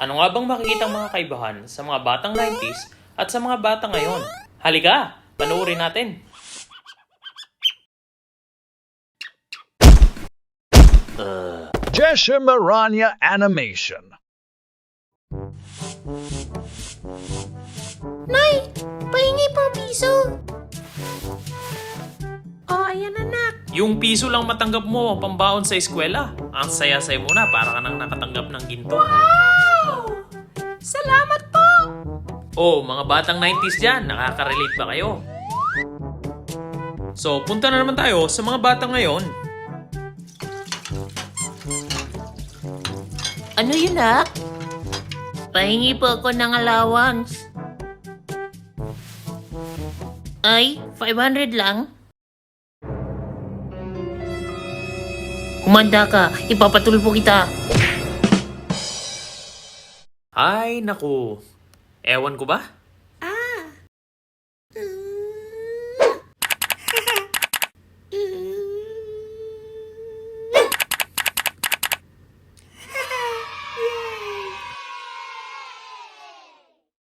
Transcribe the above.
Ano nga bang makikita mga kaibahan sa mga batang 90s at sa mga bata ngayon? Halika, panoorin natin. Jesha Maranya Animation. Nay, pahingi pang piso. Oh, ayan anak. Yung piso lang matanggap mo pambaon sa eskwela. Ang saya-saya mo na para ka nang nakatanggap ng ginto. Wow! Salamat po! Oh, mga batang 90s dyan, nakaka-relate ba kayo? So, punta na naman tayo sa mga bata ngayon. Ano yun, nak? Pahingi po ako ng allowance. Ay, 500 lang? Kumanda ka, ipapatulpo kita. Ay, naku. Ewan ko ba?